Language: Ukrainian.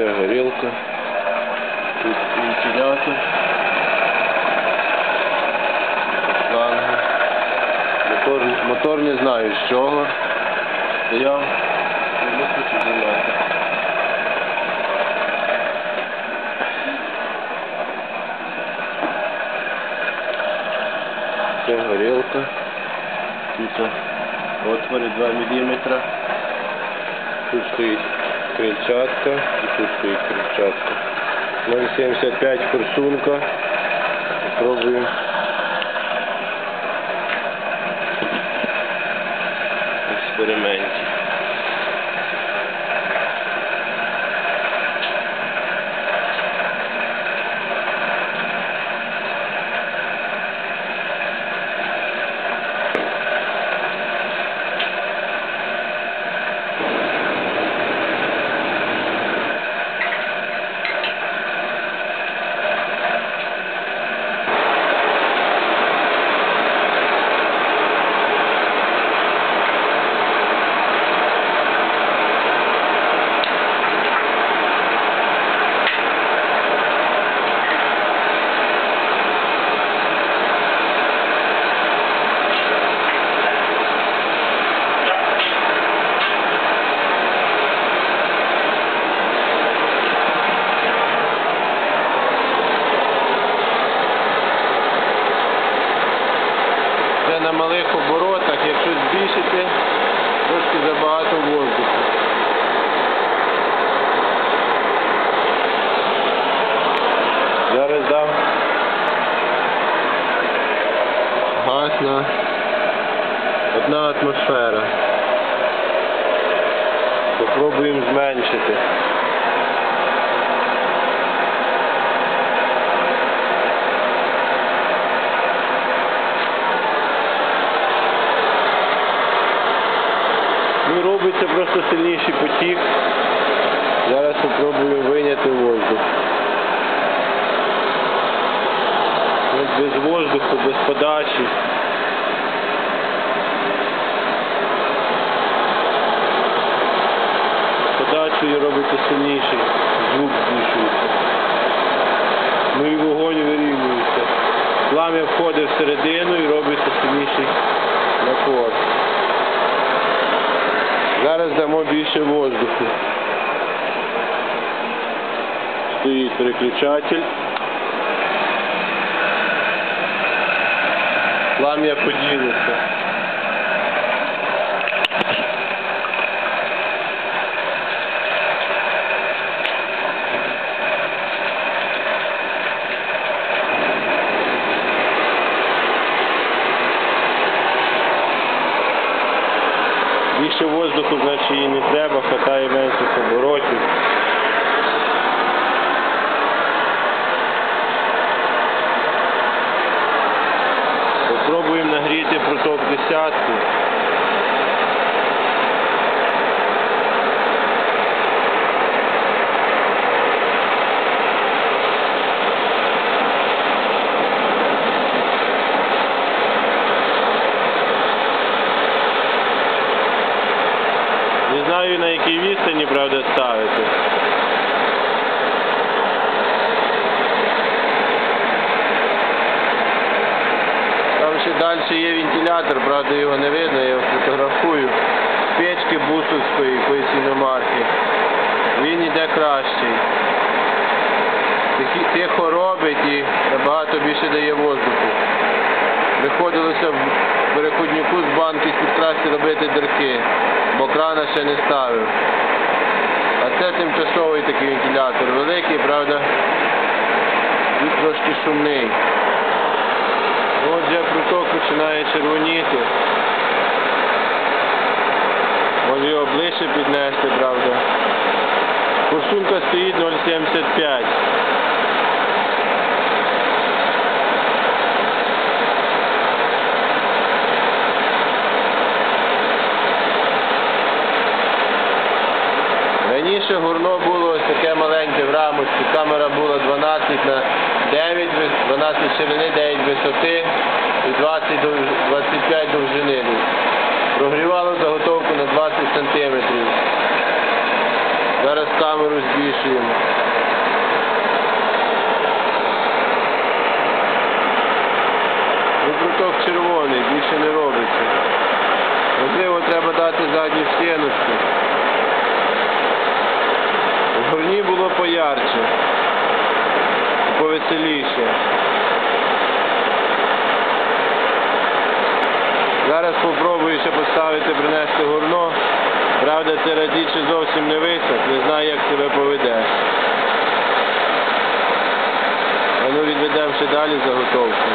Це горілка. Тут вентилятор. Шланги. Мотор, мотор не знаю з чого. Стояв. Не хочу знімати. Це горілка. Тут отвори 2 мм. Тут стоїть крильчатка и тут стоїть крильчатка. 0,75 форсунка. Попробуем. в Експерименті. Це на малих оборотах, якщо збільшити, трошки забагато воздуху. Зараз дам газ на одна атмосфера. Попробуємо зменшити. Ну, робиться просто сильніший потік. Зараз спробую вийняти воздух. Без воздуху, без подачі. З Подачею робиться сильніший. Звук збільшується. Ну і вогонь вирівнюється. Плам'я входить всередину і робиться сильніший напор. Зараз дамо більше воздуху. Стоїть переключатель. Плам'я поділиться. Більше воздуху, значить їй не треба, хватає менших оборотів. Попробуємо нагріти проток десятку. Не знаю на якій відстані, правда, ставити. Там ще далі є вентилятор, правда його не видно, я його фотографую. Печки бусовської якоїсь іномарки. Він іде кращий. Тихо робить і набагато більше дає воздуху. Приходилося в переходнику з банки з підкрасти робити дирки, бо крана ще не ставив. А це тимчасовий такий вентилятор. Великий, правда, і трошки шумний. От вже пруток починає червоніти. Може його ближче піднести, правда. Форсунка стоїть 0,75. 12 ширини, 9 висоти і 20 довж- 25 довжини. Прогрівало заготовку на 20 сантиметрів. Зараз камеру збільшуємо. Ну, круток червоний, більше не робиться. Можливо, треба дати задню стіночку. В горні було поярче, повеселіше. Зараз спробую ще поставити, принести горно. Правда, це радіше зовсім не висок, не знаю, як себе поведе. А ну відведемо ще далі заготовку.